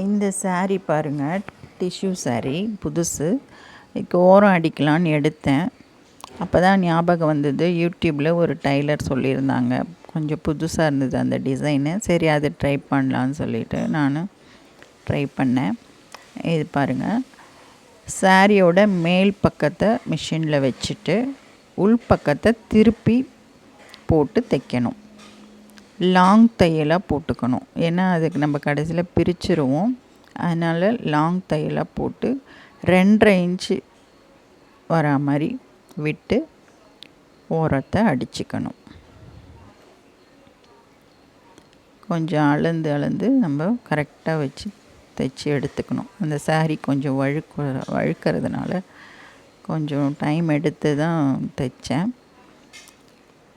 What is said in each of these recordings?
இந்த saree பாருங்கள் tissue saree புதுசு. இதுக்கு ஓரம் அடிக்கலான்னு எடுத்தேன். அப்போ தான் ஞாபகம் வந்தது யூடியூப்பில் ஒரு டைலர் சொல்லியிருந்தாங்க. கொஞ்சம் புதுசாக இருந்தது அந்த டிசைனு சரி அதை ட்ரை பண்ணலான்னு சொல்லிட்டு நான் ட்ரை பண்ணேன். இது பாருங்கள் சாரியோட மேல் பக்கத்தை மிஷினில் வச்சுட்டு உள் பக்கத்தை திருப்பி போட்டு தைக்கணும். லாங் தையலாக போட்டுக்கணும். ஏன்னா அதுக்கு நம்ம கடைசியில் பிரிச்சிருவோம். அதனால் லாங் தையலாக போட்டு ரெண்டரை இன்ச்சு வரா மாதிரி விட்டு ஓரத்தை அடிச்சுக்கணும். கொஞ்சம் அளந்து அளந்து நம்ம கரெக்டாக வச்சு தைச்சி எடுத்துக்கணும். அந்த saree கொஞ்சம் வழுக்கு வழுக்கிறதுனால கொஞ்சம் டைம் எடுத்து தான் தைச்சேன்.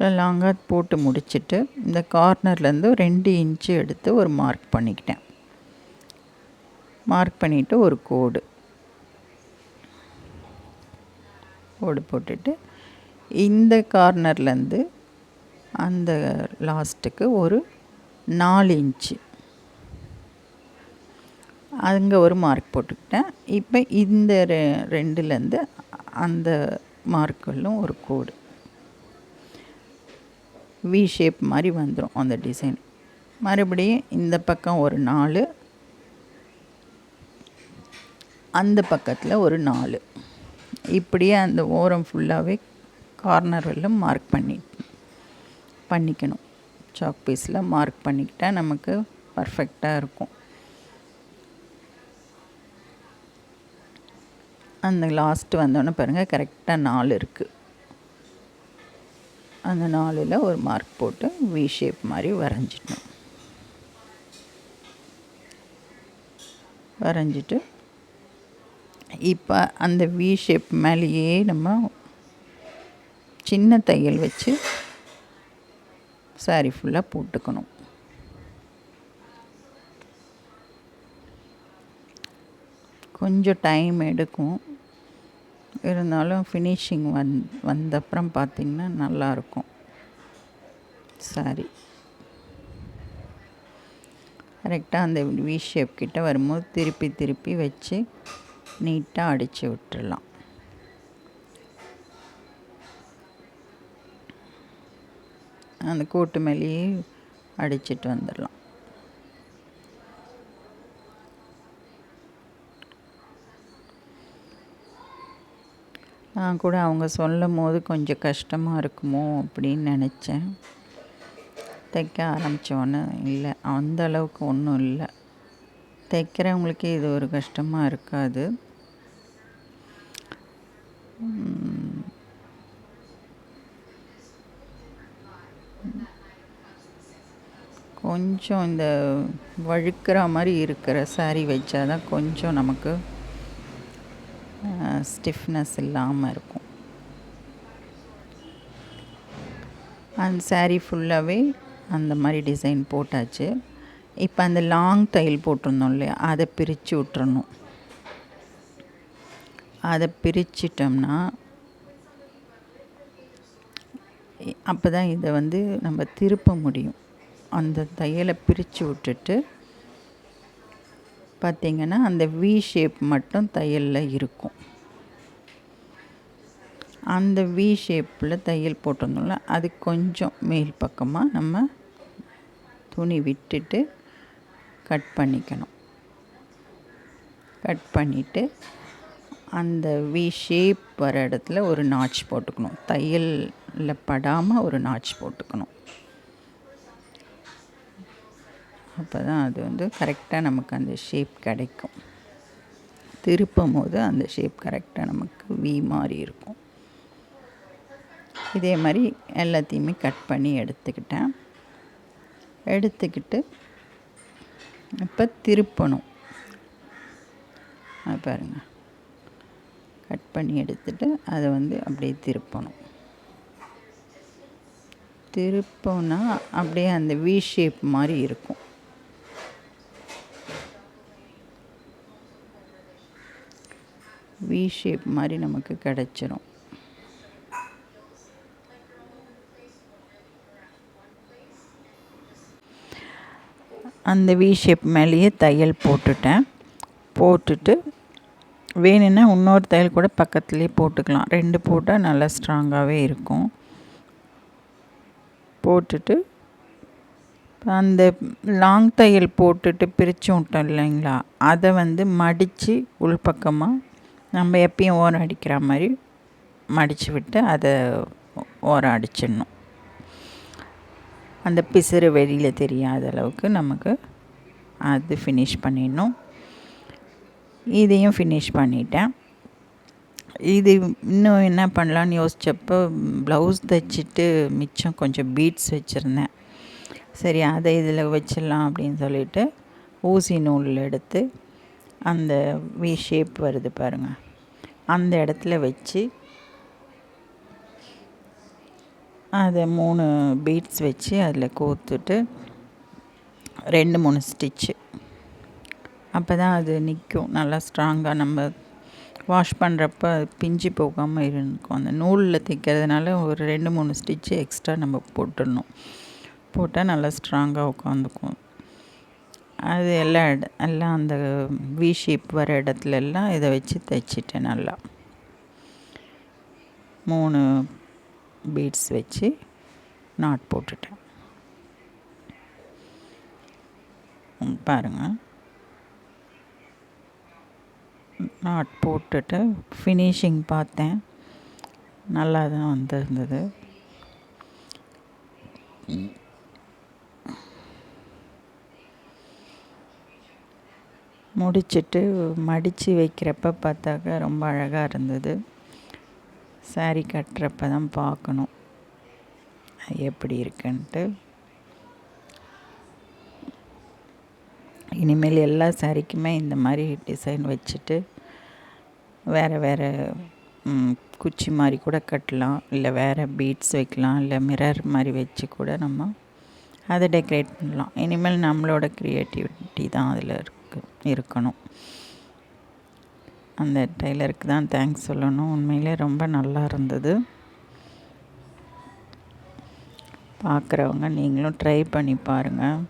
லாங்காக போட்டு முடிச்சுட்டு இந்த கார்னர்லேருந்து ரெண்டு இன்ச்சு எடுத்து ஒரு மார்க் பண்ணிக்கிட்டேன். மார்க் பண்ணிவிட்டு ஒரு கோடு. கோடு போட்டுட்டு இந்த கார்னர்லேருந்து அந்த லாஸ்ட்டுக்கு ஒரு நாலு இன்ச்சு. அங்கே ஒரு மார்க் போட்டுக்கிட்டேன். இப்போ இந்த ரெ ரெண்டுலேருந்து அந்த மார்க்குள்ளும் ஒரு கோடு. வி ஷேப் மாதிரி வந்துடும் அந்த டிசைன் மறுபடியும் இந்த பக்கம் ஒரு நாலு. அந்த பக்கத்தில் ஒரு நாலு. இப்படியே அந்த ஓரம் ஃபுல்லாகவே கார்னர் மார்க் பண்ணி பண்ணிக்கணும். சாக் பீஸில் மார்க் பண்ணிக்கிட்டால் நமக்கு பர்ஃபெக்டாக இருக்கும். அந்த லாஸ்ட்டு வந்தோடனே பாருங்கள் கரெக்டாக நாலு இருக்குது அந்த நாலில் ஒரு மார்க் போட்டு வி ஷேப் மாதிரி வரைஞ்சிட்டோம். வரைஞ்சிட்டு இப்போ அந்த வி ஷேப் மேலேயே நம்ம சின்ன தையல் வச்சு சாரி ஃபுல்லாக போட்டுக்கணும். கொஞ்சம் டைம் எடுக்கும். இருந்தாலும் ஃபினிஷிங் வந் வந்தப்புறம் பார்த்திங்கன்னா நல்லாயிருக்கும் சாரி. கரெக்டாக அந்த வி ஷேப் கிட்ட வரும்போது திருப்பி திருப்பி வச்சு நீட்டாக அடித்து விட்டுடலாம் அந்த கூட்டு மேலேயே அடிச்சிட்டு வந்துடலாம். நான் கூட அவங்க சொல்லும் போது கொஞ்சம் கஷ்டமாக இருக்குமோ அப்படின்னு நினச்சேன். தைக்க ஆரம்பித்தோன்னே இல்லை. அந்த அளவுக்கு ஒன்றும் இல்லை. தைக்கிறவங்களுக்கு இது ஒரு கஷ்டமாக இருக்காது. கொஞ்சம் இந்த வழுக்கிற மாதிரி இருக்கிற சாரீ வச்சா தான் கொஞ்சம் நமக்கு ஸ்டிஃப்னஸ் இல்லாமல் இருக்கும். அந்த சாரீ ஃபுல்லாகவே அந்த மாதிரி டிசைன் போட்டாச்சு. இப்போ அந்த லாங் தையல் போட்டிருந்தோம் இல்லையா? அதை பிரித்து விட்டுறணும். அதை பிரிச்சிட்டோம்னா அப்போ தான் இதை வந்து நம்ம திருப்ப முடியும். அந்த தையலை பிரித்து விட்டுட்டு பார்த்திங்கன்னா அந்த வி ஷேப் மட்டும் தையலில் இருக்கும். அந்த வி ஷேப்பில் தையல் போட்டிருந்தோம்ல அது கொஞ்சம் மேல் பக்கமாக நம்ம துணி விட்டுட்டு கட் பண்ணிக்கணும். கட் பண்ணிவிட்டு அந்த வி ஷேப் வர இடத்துல ஒரு நாச் போட்டுக்கணும். தையலில் படாமல் ஒரு நாச் போட்டுக்கணும். அப்போ தான் அது வந்து கரெக்டாக நமக்கு அந்த ஷேப் கிடைக்கும். திருப்பும் போது அந்த ஷேப் கரெக்டாக நமக்கு வி மாதிரி இருக்கும். இதே மாதிரி எல்லாத்தையுமே கட் பண்ணி எடுத்துக்கிட்டேன். எடுத்துக்கிட்டு இப்போ திருப்பணும். அது பாருங்கள் கட் பண்ணி எடுத்துட்டு அதை வந்து அப்படியே திருப்பணும். திருப்போனா அப்படியே அந்த வி ஷேப் மாதிரி இருக்கும். வி ஷேப் மாதிரி நமக்கு கிடச்சிரும். அந்த வி ஷேப் மேலேயே தையல் போட்டுட்டேன். போட்டுட்டு வேணும்னா இன்னொரு தையல் கூட பக்கத்துலேயே போட்டுக்கலாம். ரெண்டு போட்டால் நல்லா ஸ்ட்ராங்காகவே இருக்கும். போட்டுட்டு அந்த லாங் தையல் போட்டுட்டு பிரித்து விட்டோம் இல்லைங்களா? அதை வந்து மடித்து உள்பக்கமாக நம்ம எப்பயும் ஓரம் அடிக்கிற மாதிரி மடித்து விட்டு அதை ஓரம் அடிச்சிடணும். அந்த பிசுறு வெளியில் தெரியாத அளவுக்கு நமக்கு அது ஃபினிஷ் பண்ணிடணும். இதையும் ஃபினிஷ் பண்ணிட்டேன். இது இன்னும் என்ன பண்ணலான்னு யோசித்தப்போ ப்ளவுஸ் தைச்சிட்டு மிச்சம் கொஞ்சம் பீட்ஸ் வச்சுருந்தேன். சரி அதை இதில் வச்சிடலாம் அப்படின்னு சொல்லிட்டு ஊசி நூலில் எடுத்து அந்த வி ஷேப் வருது பாருங்கள் அந்த இடத்துல வச்சு அதை மூணு பீட்ஸ் வச்சு அதில் கோர்த்துட்டு ரெண்டு மூணு ஸ்டிச்சு. அப்போ தான் அது நிற்கும். நல்லா ஸ்ட்ராங்காக நம்ம வாஷ் பண்ணுறப்ப அது பிஞ்சு போகாமல் இருக்கும். அந்த நூலில் தைக்கிறதுனால ஒரு ரெண்டு மூணு ஸ்டிச்சு எக்ஸ்ட்ரா நம்ம போட்டுடணும். போட்டால் நல்லா ஸ்ட்ராங்காக உட்காந்துக்கும் அது எல்லா இட எல்லாம் அந்த வி ஷேப் வர இடத்துல எல்லாம் இதை வச்சு தைச்சிட்டேன் நல்லா. மூணு பீட்ஸ் வச்சு நாட் போட்டுட்டேன். பாருங்கள் நாட் போட்டுட்டு ஃபினிஷிங் பார்த்தேன். நல்லா தான் வந்திருந்தது. முடிச்சுட்டு மடித்து வைக்கிறப்ப பார்த்தாக்க ரொம்ப அழகாக இருந்தது. சாரி கட்டுறப்ப தான் பார்க்கணும். எப்படி இருக்குன்ட்டு. இனிமேல் எல்லா சாரிக்குமே இந்த மாதிரி டிசைன் வச்சுட்டு வேறு வேறு குச்சி மாதிரி கூட கட்டலாம். இல்லை வேறு பீட்ஸ் வைக்கலாம். இல்லை மிரர் மாதிரி வச்சு கூட நம்ம அதை டெக்கரேட் பண்ணலாம். இனிமேல் நம்மளோட க்ரியேட்டிவிட்டி தான் அதில் இருக்கு இருக்கணும். அந்த டெய்லருக்கு தான் தேங்க்ஸ் சொல்லணும். உண்மையிலே ரொம்ப நல்லா இருந்தது. பார்க்குறவங்க நீங்களும் ட்ரை பண்ணி பாருங்கள்